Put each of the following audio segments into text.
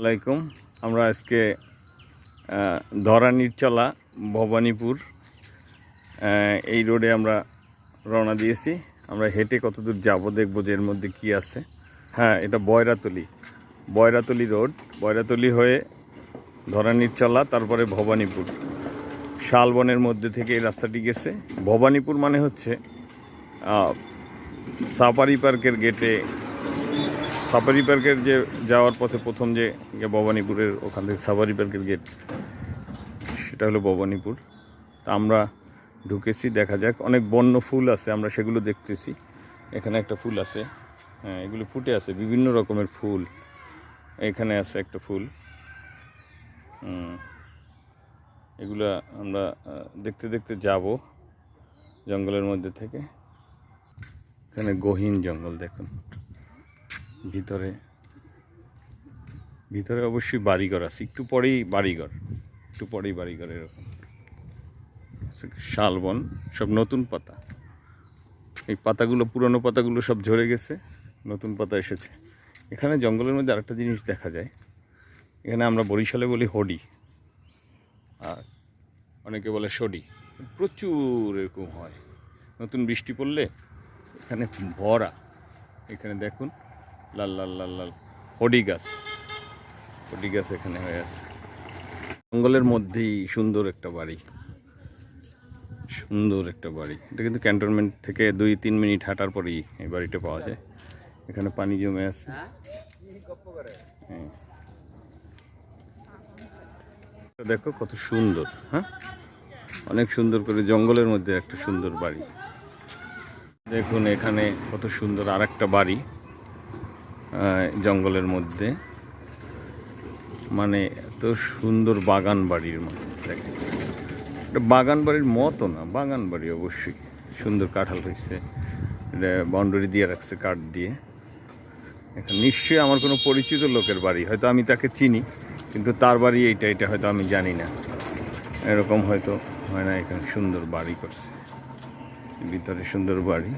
আলাইকুম। আমরা আজকে ধরানির চলা ভবানীপুর এই রোডে আমরা রওনা দিয়েছি। আমরা হেঁটে কতদূর যাব দেখব যে এর মধ্যে কি আছে। হ্যাঁ এটা বয়রাতলি। বয়রাতলি রোড। বয়রাতলি হয়ে ধরানির চলা তারপরে ভবানীপুর। শালবনের মধ্যে থেকে এই রাস্তাটি গেছে। ভবানীপুর মানে হচ্ছে সাফারি পার্কের গেটে সাফারি পার্কের যে যাওয়ার পথে প্রথম যে ভবানীপুরের ওখান থেকে সাফারি পার্কের গেট সেটা হলো ভবানীপুর। তা আমরা ঢুকেছি, দেখা যাক। অনেক বন্য ফুল আছে, আমরা সেগুলো দেখতেছি। এখানে একটা ফুল আছে। হ্যাঁ এগুলো ফুটে আছে, বিভিন্ন রকমের ফুল। এখানে আছে একটা ফুল। এগুলো আমরা দেখতে দেখতে যাব জঙ্গলের মধ্যে থেকে। এখানে গহীন জঙ্গল, দেখুন। ভিতরে ভিতরে অবশ্যই বাড়িঘর আছে। একটু পরেই বাড়িঘর, একটু পরেই বাড়িঘর এরকম। শালবন, সব নতুন পাতা। এই পাতাগুলো, পুরনো পাতাগুলো সব ঝরে গেছে, নতুন পাতা এসেছে। এখানে জঙ্গলের মধ্যে আরেকটা জিনিস দেখা যায়। এখানে আমরা বরিশালে বলি হডি। আর অনেকে বলে সডি। প্রচুর এরকম হয়। নতুন বৃষ্টি পড়লে এখানে ভরা। এখানে দেখুন লাল লাল লাল লাল। হডি গাছ। হডি গাছ এখানে হয়ে আছে। জঙ্গলের মধ্যেই সুন্দর একটা বাড়ি। সুন্দর একটা বাড়ি। এটা কিন্তু ক্যান্টনমেন্ট থেকে দুই, তিন মিনিট হাঁটার পরেই এই বাড়িটা পাওয়া যায়। এখানে পানি জমে আছে। হ্যাঁ। দেখো কত সুন্দর হ্যাঁ? অনেক সুন্দর করে জঙ্গলের মধ্যে একটা সুন্দর বাড়ি। দেখুন এখানে কত সুন্দর আর একটা বাড়ি। জঙ্গলের মধ্যে। মানে এত সুন্দর বাগান বাড়ির মতো এটা বাগান বাড়ির মতো না, বাগান বাড়ি অবশ্যই। সুন্দর কাঁঠাল হয়েছে, এটা বাউন্ডারি দিয়ে রাখছে কাঠ দিয়ে। এখন নিশ্চয়ই আমার কোনো পরিচিত লোকের বাড়ি, হয়তো আমি তাকে চিনি, কিন্তু তার বাড়ি এইটা, এটা হয়তো আমি জানি না। এরকম হয়তো হয় না, এখানে সুন্দর বাড়ি করছে। ভিতরে সুন্দর বাড়ি।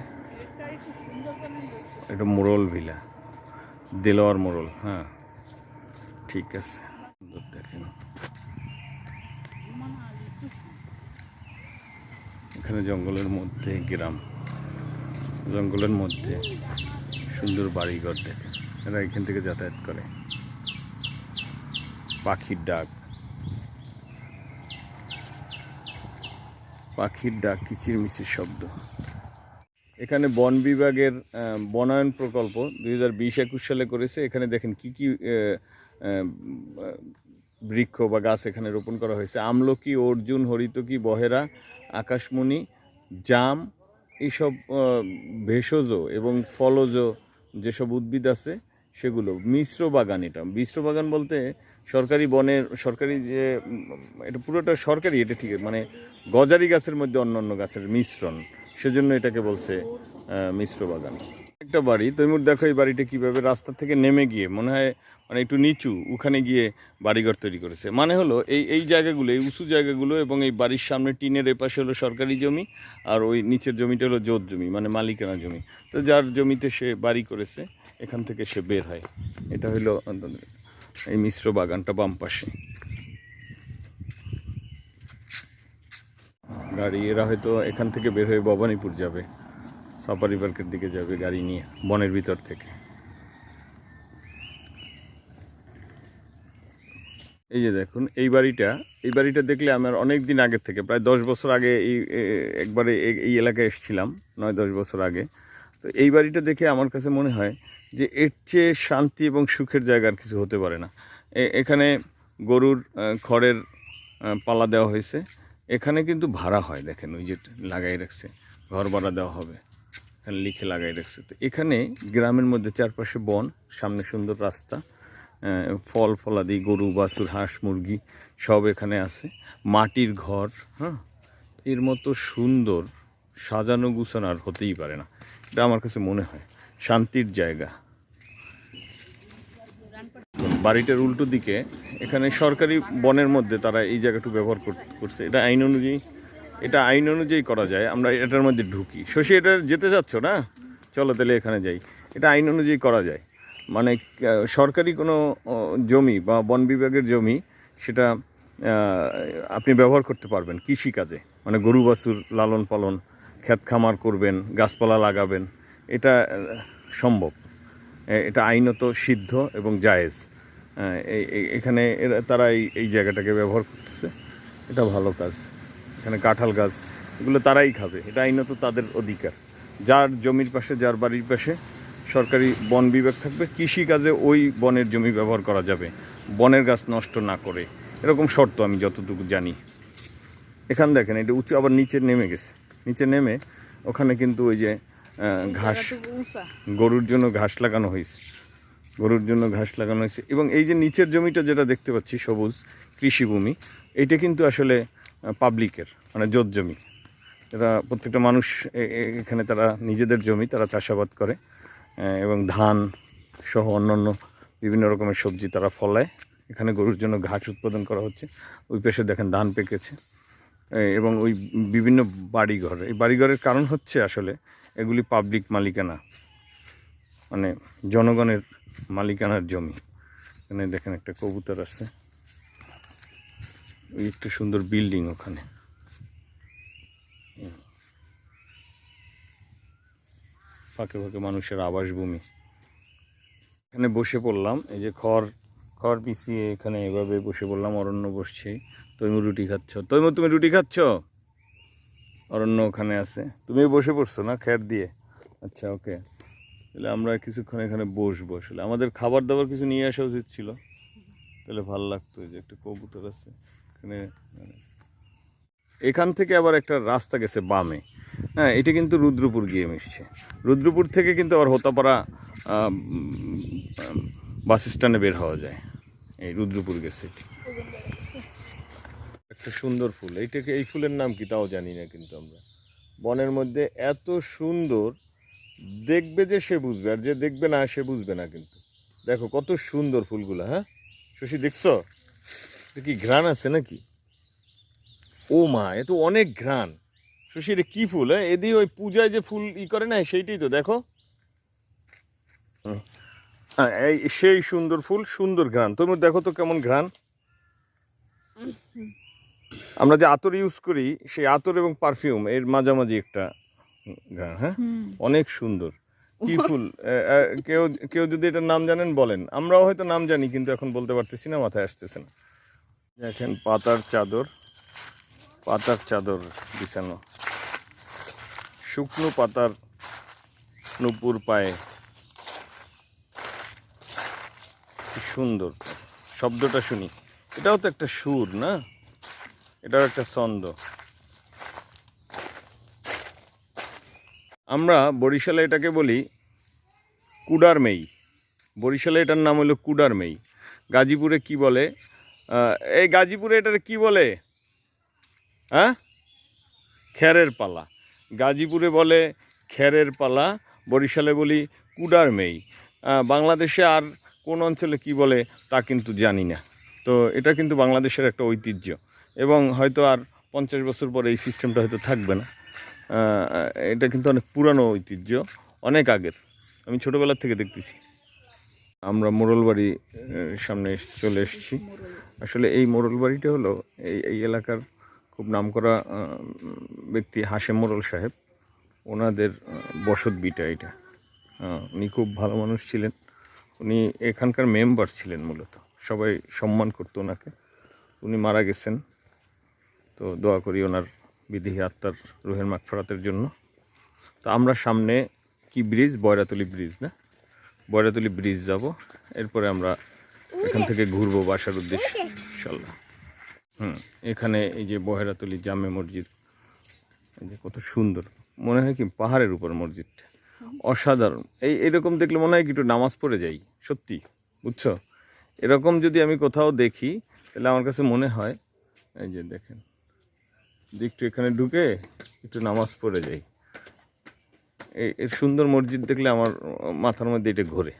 এটা মোড়ল ভিলা। দেলোয়ার মোড়ল হ্যাঁ। ঠিক আছে। দেখেন। এখানে জঙ্গলের মধ্যে গ্রাম। জঙ্গলের মধ্যে সুন্দর বাড়িঘর দেখে এরা এখান থেকে যাতায়াত করে। পাখির ডাক। পাখির ডাক কিচির মিচির শব্দ। এখানে বন বিভাগের বনায়ন প্রকল্প দুই হাজার বিশ একুশ সালে করেছে। এখানে দেখেন কি কি বৃক্ষ বা গাছ এখানে রোপণ করা হয়েছে। আমলকি, অর্জুন, হরিতকি, বহেরা, আকাশমণি, জাম এইসব ভেষজ এবং ফলজ যেসব উদ্ভিদ আছে সেগুলো, মিশ্র বাগান এটা। মিশ্র বাগান বলতে সরকারি বনের, সরকারি যে, এটা পুরোটা সরকারি, এটা ঠিক মানে গজারি গাছের মধ্যে অন্য অন্য গাছের মিশ্রণ। সেজন্য এটাকে বলছে মিশ্র বাগান। একটা বাড়ি, তৈমুর দেখো এই বাড়িটা কীভাবে রাস্তা থেকে নেমে গিয়ে, মনে হয় মানে একটু নিচু, ওখানে গিয়ে বাড়িঘর তৈরি করেছে। মানে হলো এই এই জায়গাগুলো, এই উঁচু জায়গাগুলো এবং এই বাড়ির সামনে টিনের এপাশে হলো সরকারি জমি, আর ওই নিচের জমিটা হলো জোত জমি মানে মালিকানা জমি। তো যার জমিতে সে বাড়ি করেছে, এখান থেকে সে বের হয়। এটা হলো এই মিশ্র বাগানটা বাম পাশে। গাড়ি, এরা হয়তো এখান থেকে বের হয়ে ভবানীপুর যাবে। সাফারি পার্কের দিকে যাবে গাড়ি নিয়ে, বনের ভিতর থেকে। এই যে দেখুন, এই বাড়িটা এই বাড়িটা দেখলে আমার অনেক দিন আগের থেকে, প্রায় দশ বছর আগে এই একবারে এই- এই এলাকায় এসেছিলাম, নয়, দশ বছর আগে। তো এই বাড়িটা দেখে আমার কাছে মনে হয় যে এর চেয়ে শান্তি এবং সুখের জায়গা আর কিছু হতে পারে না। এখানে গরুর খড়ের পালা দেওয়া হয়েছে। এখানে কিন্তু ভাড়া হয়, দেখেন, ওই যে লাগাই রাখছে, ঘর ভাড়া দেওয়া হবে, এখানে লিখে লাগাই রাখছে। তো এখানে গ্রামের মধ্যে চারপাশে বন, সামনে সুন্দর রাস্তা ফল ফলাদি, গরু, বাছুর, হাঁস, মুরগি সব এখানে আছে। মাটির ঘর হ্যাঁ এর মতো সুন্দর সাজানো গুছানো আর হতেই পারে না। এটা আমার কাছে মনে হয়, শান্তির জায়গা। বাড়িটার উল্টো দিকে এখানে সরকারি বনের মধ্যে তারা এই জায়গাটু ব্যবহার কর- করছে। এটা আইন অনুযায়ী, এটা আইন অনুযায়ী করা যায়। আমরা এটার মধ্যে ঢুকি। শশী, এটা যেতে যাচ্ছ না? চলো তাহলে এখানে যাই। এটা আইন অনুযায়ী করা যায়। মানে সরকারি কোনো জমি বা বন বিভাগের জমি সেটা আপনি ব্যবহার করতে পারবেন কৃষিকাজে। মানে গরু, বাছুর লালন পালন, ক্ষেত খামার করবেন, গাছপালা লাগাবেন। এটা সম্ভব। এটা আইনত সিদ্ধ এবং জায়েজ। এখানে এরা তারা এই এই জায়গাটাকে ব্যবহার করতেছে। এটা ভালো কাজ। এখানে কাঁঠাল গাছ এগুলো তারাই খাবে। এটা আইনত তাদের অধিকার। যার জমির পাশে যার বাড়ির পাশে সরকারি বন বিভাগ থাকবে কৃষি কাজে ওই বনের জমি ব্যবহার করা যাবে। বনের গাছ নষ্ট না করে। এরকম শর্ত আমি যতটুকু জানি। এখান দেখেন এটা উঁচু আবার নিচে নেমে গেছে। নিচে নেমে ওখানে কিন্তু ওই যে ঘাস গরুর জন্য ঘাস লাগানো হয়েছে। গরুর জন্য ঘাস লাগানো হয়েছে। এবং এই যে নিচের জমিটা যেটা দেখতে পাচ্ছি, সবুজ কৃষিভূমি এইটা কিন্তু আসলে পাবলিকের মানে জোত জমি। এরা প্রত্যেকটা মানুষ এখানে তারা নিজেদের জমি, তারা চাষাবাদ করে এবং ধান সহ অন্যান্য বিভিন্ন রকমের সবজি তারা ফলায়। এখানে গরুর জন্য ঘাস উৎপাদন করা হচ্ছে। ওই পাশে দেখেন ধান পেকেছে। এবং ওই বিভিন্ন বাড়িঘর। এই বাড়িঘরের কারণ হচ্ছে আসলে এগুলি পাবলিক মালিকানা। মানে জনগণের মালিকানার জমি। এখানে দেখেন একটা কবুতর আছে। ওই একটা সুন্দর বিল্ডিং ওখানে। ফাঁকে ফাঁকে মানুষের আবাসভূমি। এখানে বসে পড়লাম। এই যে খড় খড় পিছিয়ে এখানে এভাবে বসে পড়লাম। অরণ্য বসছে। তৈমু রুটি খাচ্ছ। তৈমু তুমি রুটি খাচ্ছ? অরণ্য ওখানে আছে। তুমি বসে পড়ছো না খ্যার দিয়ে? আচ্ছা ওকে তাহলে আমরা কিছুক্ষণ এখানে বসবো আসলে। আমাদের খাবার দাবার কিছু নিয়ে আসা উচিত ছিল। তাহলে ভালো লাগতো যে একটা কবুতর আছে এখানে মানে। এখান থেকে আবার একটা রাস্তা গেছে বামে। হ্যাঁ এটা কিন্তু রুদ্রপুর গিয়ে মিশছে। রুদ্রপুর থেকে কিন্তু আবার হোতাপাড়া বাস স্ট্যান্ডে বের হওয়া যায়। এই রুদ্রপুর গেছে একটা সুন্দর ফুল। এইটাকে, এই ফুলের নাম কি তাও জানি না কিন্তু আমরা। বনের মধ্যে এত সুন্দর দেখবে যে সে বুঝবে আর যে দেখবে না সে বুঝবে না কিন্তু। দেখো কত সুন্দর ফুলগুলো হ্যাঁ? শশী দেখছ? কি ঘ্রাণ আছে নাকি? ও মা এ তো অনেক ঘ্রাণ। শশী এটা কি ফুল হ্যাঁ? এদি ওই পূজায় যে ফুল ই করে না সেইটাই তো দেখো। হ্যাঁ, এই সেই সুন্দর ফুল সুন্দর ঘ্রাণ। তুমি দেখো তো কেমন ঘ্রাণ। আমরা যে আতর ইউজ করি সেই আতর এবং পারফিউম এর মাঝামাঝি একটা হ্যাঁ? অনেক সুন্দর। কি ফুল? কেউ কেউ যদি এটার নাম জানেন বলেন। আমরাও হয়তো নাম জানি কিন্তু এখন বলতে পারতেছি না মাথায় আসতেছে না। দেখেন পাতার চাদর পাতার চাদর বিছানো। শুকনো পাতার নুপুর পায়ে। সুন্দর। শব্দটা শুনি। এটাও তো একটা সুর না? এটাও একটা ছন্দ। আমরা বরিশালে এটাকে বলি কুডার মেই। বরিশালে এটার নাম হলো কুডার মেই। গাজীপুরে কি বলে? এই গাজীপুরে এটার কি বলে? হ্যাঁ? খ্যারের পালা। গাজীপুরে বলে খ্যারের পালা, বরিশালে বলি কুডার মেই। বাংলাদেশে আর কোন অঞ্চলে কি বলে তা কিন্তু জানি না। তো এটা কিন্তু বাংলাদেশের একটা ঐতিহ্য। এবং হয়তো আর পঞ্চাশ বছর পরে এই সিস্টেমটা হয়তো থাকবে না। এটা কিন্তু অনেক পুরানো ঐতিহ্য অনেক আগের। আমি ছোটোবেলার থেকে দেখতেছি। আমরা মোড়লবাড়ি আহ, সামনে চলে এসেছি। আসলে এই মোড়ল বাড়িটা হলো এই এই এলাকার খুব নামকরা ব্যক্তি হাসেম মোড়ল সাহেব। ওনাদের বসত বিটা এটা। উনি খুব ভালো মানুষ ছিলেন। উনি এখানকার মেম্বার ছিলেন মূলত। সবাই সম্মান করতো ওনাকে। উনি মারা গেছেন। তো দোয়া করি ওনার বিধি আত্মার রুহের মাগফরাতের জন্য। তো আমরা সামনে কি ব্রিজ? বয়রাতলি ব্রিজ না? বয়রাতলি ব্রিজ যাব। এরপরে আমরা এখান থেকে ঘুরবো বাসার উদ্দেশ্যে ইনশাল্লাহ। হুম এখানে এই যে বহেরাতলি জামে মসজিদ এই যে কত সুন্দর। মনে হয় কি পাহাড়ের উপর মসজিদটা অসাধারণ। এই এরকম দেখলে মনে হয় কি একটু নামাজ পড়ে যাই সত্যি। বুঝছ? এরকম যদি আমি কোথাও দেখি তাহলে আমার কাছে মনে হয় এই যে দেখেন যে একটু এখানে ঢুকে একটু নামাজ পড়ে যাই। এই এর সুন্দর মসজিদ দেখলে আমার মাথার মধ্যে এটা ঘোরে।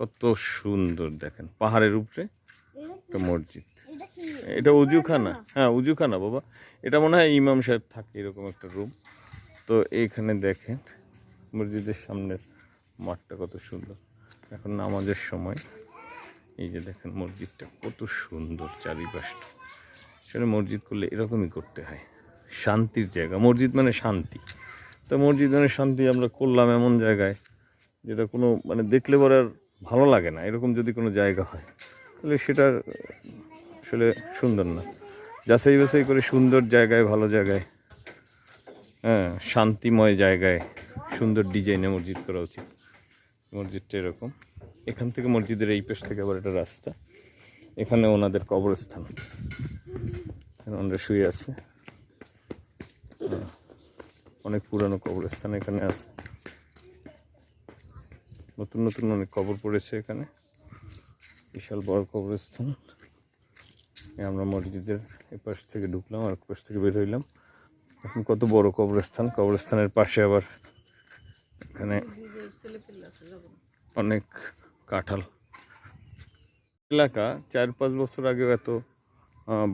কত সুন্দর দেখেন পাহাড়ের উপরে একটা মসজিদ। এটা উজুখানা। হ্যাঁ উজুখানা বাবা। এটা মনে হয় ইমাম সাহেব থাকে এরকম একটা রুম। তো এইখানে দেখেন মসজিদের সামনের মাঠটা কত সুন্দর। এখন নামাজের সময় এই যে দেখেন মসজিদটা কত সুন্দর চারিপাশটা। সেটা মসজিদ করলে এরকমই করতে হয়। শান্তির জায়গা। মসজিদ মানে শান্তি। তো মসজিদ মানে শান্তি আমরা করলাম এমন জায়গায় যেটা কোনো মানে দেখলে পরে আর ভালো লাগে না। এরকম যদি কোনো জায়গা হয়, তাহলে সেটা আসলে সুন্দর না। যাচাই বাছাই করে সুন্দর জায়গায়, ভালো জায়গায় হ্যাঁ শান্তিময় জায়গায় সুন্দর ডিজাইনে মসজিদ করা উচিত। মসজিদটা এরকম। এখান থেকে মসজিদের এই পেশ থেকে আবার একটা রাস্তা। এখানে ওনাদের কবরস্থান। ওনারা শুয়ে আছে। হ্যাঁ, অনেক পুরানো কবরস্থান এখানে আছে। নতুন নতুন অনেক কবর পড়েছে এখানে। বিশাল বড় কবরস্থান। আমরা মসজিদের এপাশ থেকে ঢুকলাম আর পাশ থেকে বের হইলাম। এখন কত বড় কবরস্থান। কবরস্থানের পাশে আবার এখানে অনেক কাঁঠাল। এলাকা চার পাঁচ বছর আগেও এত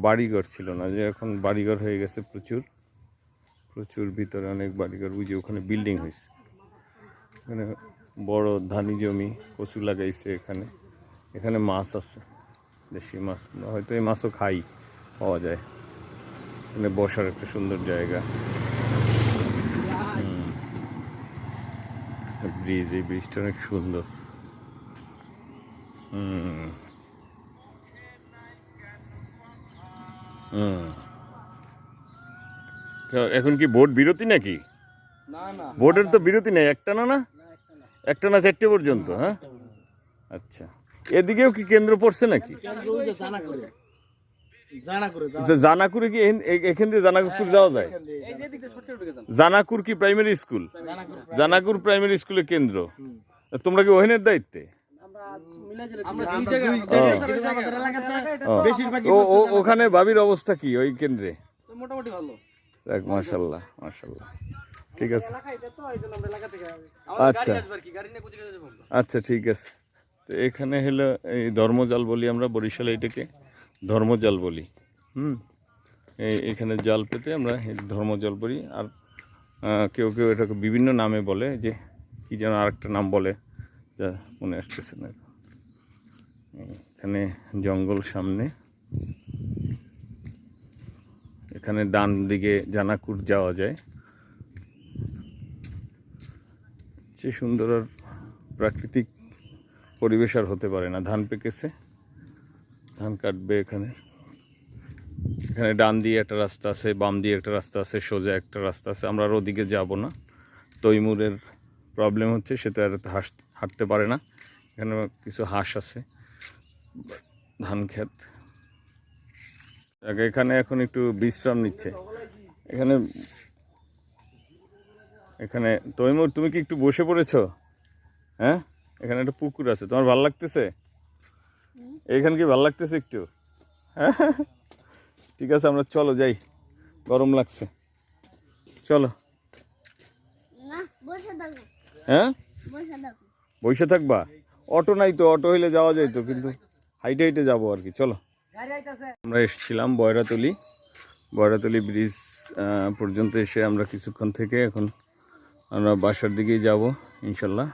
বাড়িঘর ছিল না, যে এখন বাড়িঘর হয়ে গেছে প্রচুর। প্রচুর ভিতরে অনেক বাড়িঘর বুঝি ওখানে বিল্ডিং হয়েছে। এখানে বড় ধানি জমি, কচু লাগাইছে এখানে। এখানে মাছ আছে, দেশি মাছ। হয়তো এই মাছও খাই, পাওয়া যায়। এখানে বসার একটা সুন্দর জায়গা। ব্রিজ, এই ব্রিজটা অনেক সুন্দর। হুম হুম তো এখন কি ভোট বিরতি নাকি? না না। ভোটের তো বিরতি নেই একটা না না? একটা না। চারটে পর্যন্ত হ্যাঁ? আচ্ছা। এদিকেও কি কেন্দ্র পড়ছে নাকি? কেন্দ্র ওই যে জানা করে জানা করে জানা তো জানাকুরে কি এখান- এ- এখান দিয়ে জানাকুর যাওয়া যায়? জানাকুর কি প্রাইমারি স্কুল জানাকুর প্রাইমারি স্কুলের কেন্দ্র? তোমরা কি ওহেনের দায়িত্বে? ওখানে বাবির অবস্থা কি ওই কেন্দ্রে? মোটামুটি ভালো। দেখ মাশাল্লাহ মাশাল্লাহ। ঠিক আছে। আচ্ছা। গাড়ি আসবে আর কি গাড়ি নিয়ে কোথায় যাব আমরা? আচ্ছা ঠিক আছে। তো এখানে হলো এই ধর্মজাল বলি আমরা বরিশালে এটাকে ধর্মজাল বলি। হুম? এই এখানে জাল পেতে আমরা ধর্মজাল বলি। আর কেউ কেউ এটাকে বিভিন্ন নামে বলে যে কী যেন আরেকটা নাম বলে। যা মনে আসতেছে না। এখানে জঙ্গল সামনে। এখানে ডান দিকে জানাকুর যাওয়া যায়। সে সুন্দর আর প্রাকৃতিক পরিবেশ আর হতে পারে না। ধান পেকেছে। ধান কাটবে এখানে। এখানে ডান দিয়ে একটা রাস্তা আছে, বাম দিয়ে একটা রাস্তা আছে, সোজা একটা রাস্তা আছে। আমরা আর ওদিকে যাব না। তৈমুরের প্রবলেম হচ্ছে, সেটা আর হাস হাঁটতে পারে না। এখানে কিছু হাঁস আছে ধান ক্ষেত। এখানে এখন একটু বিশ্রাম নিচ্ছে। এখানে এখানে তৈমুর তুমি কি একটু বসে পড়েছো? হ্যাঁ? এখানে একটা পুকুর আছে। তোমার ভালো লাগতেছে? এখানে কি ভালো লাগতেছে একটু? হ্যাঁ? ঠিক আছে আমরা চলো যাই। গরম লাগছে। চলো। না বসে থাকো হ্যাঁ? বসে থাকবা? অটো নাই তো, অটো হইলে যাওয়া যায় তো, কিন্তু হাইটে হাইটে যাব আর কি, চলো। আমরা এসেছিলাম বয়রাতলি। বয়রাতলি ব্রিজ পর্যন্ত এসে আমরা কিছুক্ষণ থেকে এখন আমরা বাসার দিকেই যাব, ইনশাল্লাহ।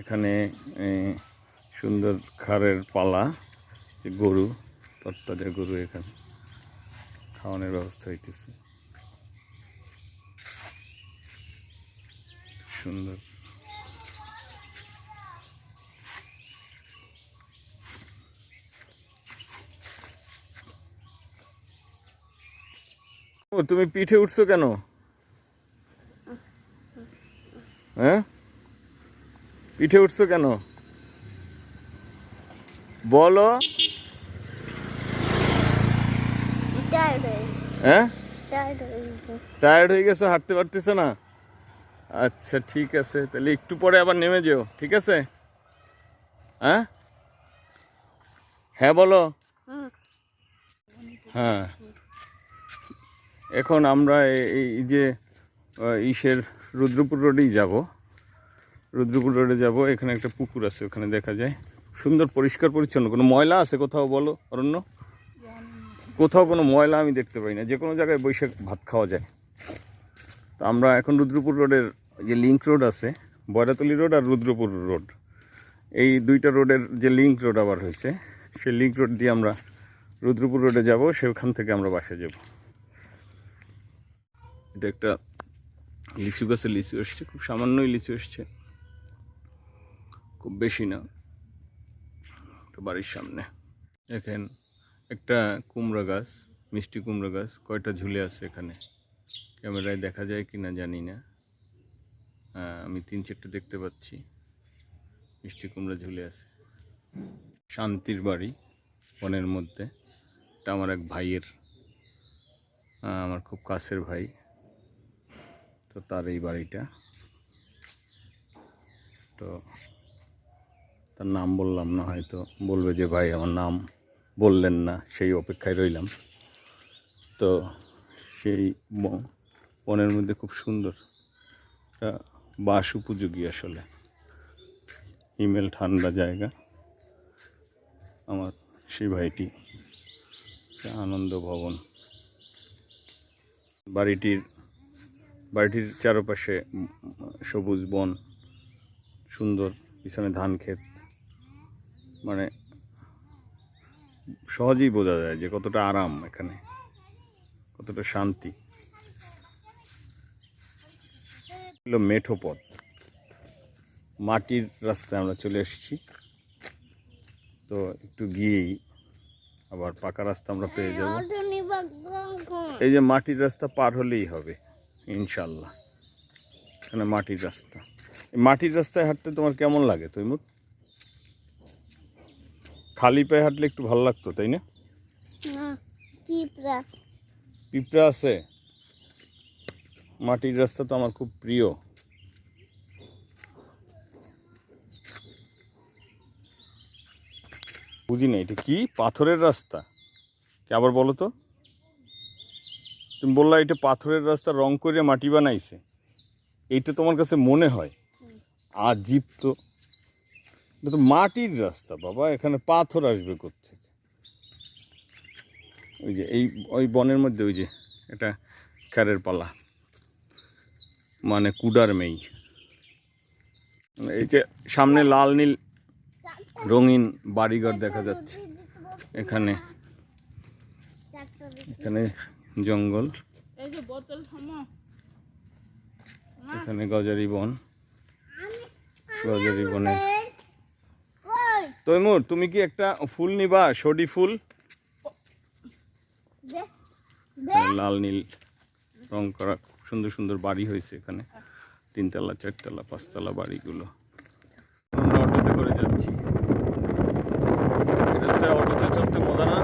এখানে সুন্দর খাড়ের পালা গরু তত্তাজা গরু এখানে খাওয়ানোর ব্যবস্থা হইতেছে। সুন্দর। ও তুমি পিঠে উঠছো কেন? হ্যাঁ? পিঠে উঠছো কেন? বলো। হ্যাঁ টায়ার্ড হয়ে গেছো হাঁটতে পারতেছো না? আচ্ছা ঠিক আছে। তাহলে একটু পরে আবার নেমে যেও, ঠিক আছে? হ্যাঁ? হ্যাঁ বলো। হ্যাঁ। এখন আমরা এই- যে ইসের রুদ্রপুর রোডেই যাব। রুদ্রপুর রোডে যাব, এখানে একটা পুকুর আছে, ওখানে দেখা যায়। সুন্দর, পরিষ্কার, পরিচ্ছন্ন। কোনো ময়লা আছে কোথাও, বলো, অরণ্য? কোথাও কোনো ময়লা আমি দেখতে পাই না। যে কোনো জায়গায় বৈশাখ ভাত খাওয়া যায়। তো আমরা এখন রুদ্রপুর রোডের যে লিঙ্ক রোড আছে বয়রাতলি রোড আর রুদ্রপুর রোড এই দুইটা রোডের যে লিঙ্ক রোড আবার হয়েছে, সেই লিঙ্ক রোড দিয়ে আমরা রুদ্রপুর রোডে যাব, সেখান থেকে আমরা বাসে যাব। এটা একটা লিচু গাছে লিচু এসছে, খুব সামান্যই লিচু এসছে। খুব বেশি না বাড়ির সামনে। দেখেন, একটা কুমড়া গাছ, মিষ্টি কুমড়া গাছ, কয়টা ঝুলে আছে এখানে? ক্যামেরায় দেখা যায় কি না জানি না। আমি তিন চারটে দেখতে পাচ্ছি। মিষ্টি কুমড়া ঝুলে আছে। শান্তির বাড়ি, বনের মধ্যে। এটা আমার এক ভাইয়ের আমার খুব কাছের ভাই। তো তার এই বাড়িটা। তো তার নাম বললাম না, হয়তো বলবে যে, ভাই, আমার নাম বললেন না, সেই অপেক্ষায় রইলাম। তো সেই বনের মধ্যে খুব সুন্দর। বাস উপযোগী আসলে। হিমেল ঠান্ডা জায়গা। আমার সেই ভাইটি আনন্দ ভবন। বাড়িটির বাড়িটির চারপাশে সবুজ বন, সুন্দর, পিছনে ধান ক্ষেত। মানে সহজেই বোঝা যায় যে কতটা আরাম এখানে, কতটা শান্তি। হলো মেঠো পথ। মাটির রাস্তায় আমরা চলে এসেছি। তো একটু গিয়েই আবার পাকা রাস্তা আমরা পেয়ে যাব। এই যে মাটির রাস্তা পার হলেই হবে ইনশাল্লাহ এখানে মাটির রাস্তা। এই মাটির রাস্তায় হাঁটতে তোমার কেমন লাগে তৈমুর? খালি পায়ে হাঁটলে একটু ভালো লাগতো তাই না? না পিঁপড়া। পিঁপড়া আছে? মাটির রাস্তা তো আমার খুব প্রিয়। বুঝি না, এটা কি? পাথরের রাস্তা? কে আবার বলো তো? তুমি বললা এটা পাথরের রাস্তা রং করে মাটি বানাইছে। এইটা তোমার কাছে মনে হয়? আজীব তো। এটা তো মাটির রাস্তা বাবা, এখানে পাথর আসবে কোথেকে ওই যে, এই, ওই বনের মধ্যে, ওই যে, এটা খ্যারের পালা। মানে কুডার মেই। এই যে সামনে লাল, নীল, রঙিন বাড়িঘর দেখা যাচ্ছে। এখানে এখানে জঙ্গল। এখানে গজারি বন। গজারি বনে। তৈমুর, তুমি কি একটা ফুল নিবা? সডি ফুল? লাল, নীল রং করা। সুন্দর সুন্দর বাড়ি হয়েছে এখানে। তিনতলা, চারতলা, পাঁচতলা বাড়িগুলো। আমরা অটোতে করে যাচ্ছি। রাস্তায় অটোতে চলতে মজা না?